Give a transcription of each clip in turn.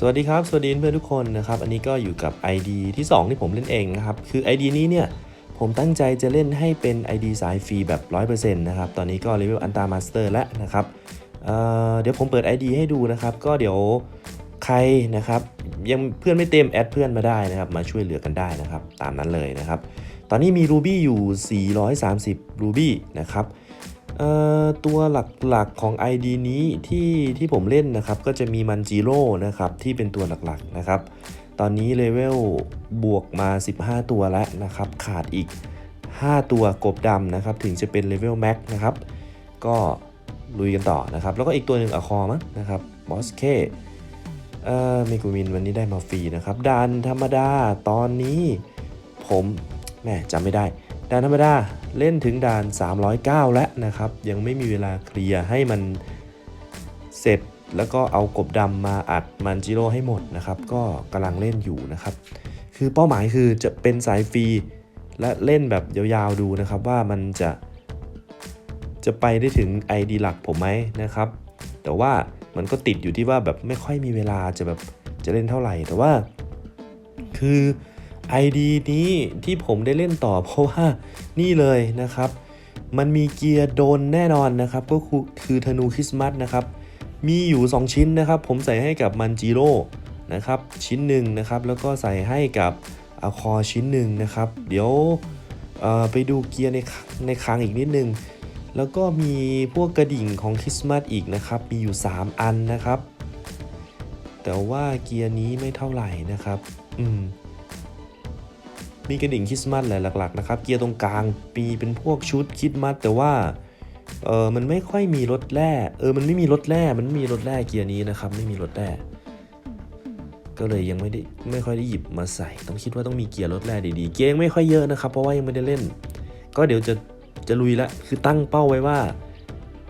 สวัสดีครับ สวัสดีเพื่อนทุกคนนะครับ อันนี้ก็อยู่กับ ID ที่ 2 ที่ผมเล่นเองนะครับ คือ ID นี้เนี่ย ผมตั้งใจจะเล่นให้เป็น ID สายฟรีแบบ 100%นะครับ ตอนนี้ก็เลเวลอันตามาสเตอร์แล้วนะครับเเดี๋ยวผมเปิด ID ให้ดูนะครับ ก็เดี๋ยวใครนะครับ ยังเพื่อนไม่เต็มแอดเพื่อนมาได้นะครับ มาช่วยเหลือกันได้นะครับ ตามนั้นเลยนะครับ ตอนนี้มี Ruby อยู่ 430 Ruby นะครับ ตัวหลักๆของ ID นี้ที่ที่ผมเล่นนะครับก็จะมีมันจิโร่นะครับที่เป็นตัวหลักๆนะครับ ตอนนี้เลเวลบวกมา 15 ตัวแล้วนะครับขาดอีก 5 ตัวกบดำนะครับถึงจะเป็นเลเวลแม็กนะครับก็ลุยกันต่อนะครับ แล้วก็อีกตัวหนึ่งอะคอมั้งนะครับบอสเคเอ่อเมกูมินวันนี้ได้มาฟรีนะครับดานธรรมดาตอนนี้ผมแหม่จำไม่ได้ดานธรรมดา เล่นถึงด่าน 309 แล้วนะครับ ยังไม่มีเวลาเคลียร์ให้มันเสร็จแล้วก็เอากบดำมาอัดมันจิโร่ให้หมดนะครับ ก็กำลังเล่นอยู่นะครับ คือเป้าหมายคือจะเป็นสายฟรีและเล่นแบบยาวๆดูนะครับว่ามันจะจะไปได้ถึง ID หลักผมไหมนะครับ แต่ว่ามันก็ติดอยู่ที่ว่าแบบไม่ค่อยมีเวลาจะแบบจะเล่นเท่าไหร่ แต่ว่า คือ ID นี้ที่ผมได้เล่นต่อเพราะว่านี่เลยนะครับ มันมีเกียร์โดนแน่นอนนะครับ ก็คือคือธนูคริสต์มาสนะครับ มีอยู่ 2 ชิ้นนะครับ ผมใส่ให้กับมันจิโร่นะครับ ชิ้นหนึ่งนะครับ แล้วก็ใส่ให้กับอาคอชิ้นหนึ่งนะครับ เดี๋ยวไปดูเกียร์ในในคลังอีกนิดนึง แล้วก็มีพวกกระดิ่งของคริสต์มาสอีกนะครับ มีอยู่ 3 อันนะครับ แต่ว่าเกียร์นี้ไม่เท่าไหร่นะครับ อืม มีกระดิ่งคริสต์มาสแหละหลักๆนะครับ เกียร์ตรงกลางปีเป็นพวกชุดคริสต์มาสแต่ว่าเออมันไม่ค่อยมีรถแร่เออมันไม่มีรถแร่มันไม่มีรถแร่เกียร์นี้นะครับ ไม่มีรถแร่ก็เลยยังไม่ได้ไม่ค่อยได้หยิบมาใส่ ต้องคิดว่าต้องมีเกียร์รถแร่ดีๆ เกียร์ยังไม่ค่อยเยอะนะครับ เพราะว่ายังไม่ได้เล่น ก็เดี๋ยวจะจะลุยละคือตั้งเป้าไว้ว่า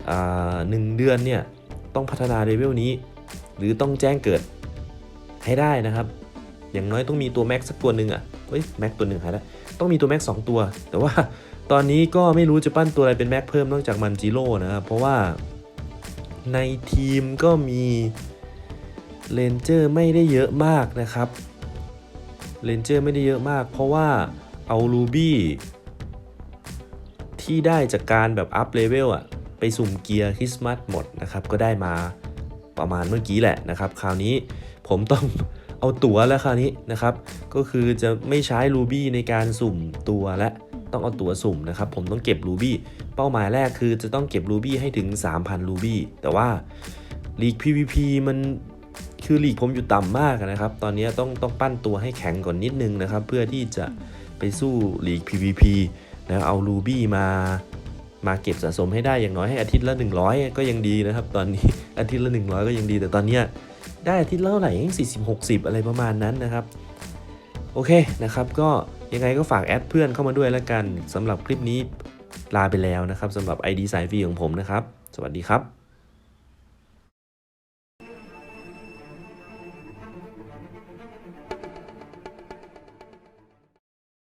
อ่าหนึ่งเดือนเนี่ยต้องพัฒนาเลเวลนี้ หรือต้องแจ้งเกิดให้ได้นะครับ อย่างน้อยต้องมีตัวแม็กสักตัวหนึ่งอะ เฮ้ยแม็กตัวหนึ่งหายแล้ว ต้องมีตัวแม็กสองตัว แต่ว่าตอนนี้ก็ไม่รู้จะปั้นตัวอะไรเป็นแม็กเพิ่มนอกจากมันจิโร่นะครับ เพราะว่าในทีมก็มีเลนเจอร์ไม่ได้เยอะมากนะครับเลนเจอร์ไม่ได้เยอะมาก เพราะว่าเอารูบี้ที่ได้จากการแบบอัพเลเวลอะไปสุ่มเกียร์คริสต์มาสหมดนะครับ ก็ได้มาประมาณเมื่อกี้แหละนะครับ คราวนี้ผมต้อง เอาตั๋วแล้วคราวนี้นะครับ ก็คือจะไม่ใช้รูบี้ในการสุ่มตัวและต้องเอาตั๋วสุ่มนะครับผมต้องเก็บรูบี้เป้าหมายแรกคือจะต้องเก็บรูบี้ให้ถึง 3,000รูบี้แต่ว่าลีก PVP มันคือลีกผมอยู่ต่ำมากนะครับ ตอนนี้ต้องต้องปั้นตัวให้แข็งก่อนนิดนึงนะครับ เพื่อที่จะไปสู้ลีก PVP แล้วเอารูบี้มามาเก็บสะสมให้ได้อย่างน้อยให้อาทิตย์ละ 100 ก็ยังดีนะครับ ตอนนี้อาทิตย์ละ 100 ก็ยังดี แต่ตอนเนี้ย ได้ที่เล่าไหร่สี่สิบหกสิบอะไรประมาณนั้นนะครับ โอเคนะครับก็ยังไงก็ฝากแอดเพื่อนเข้ามาด้วยแล้วกันสำหรับคลิปนี้ลาไปแล้วนะครับสำหรับ ID สายฟรีของผมนะครับ สวัสดีครับ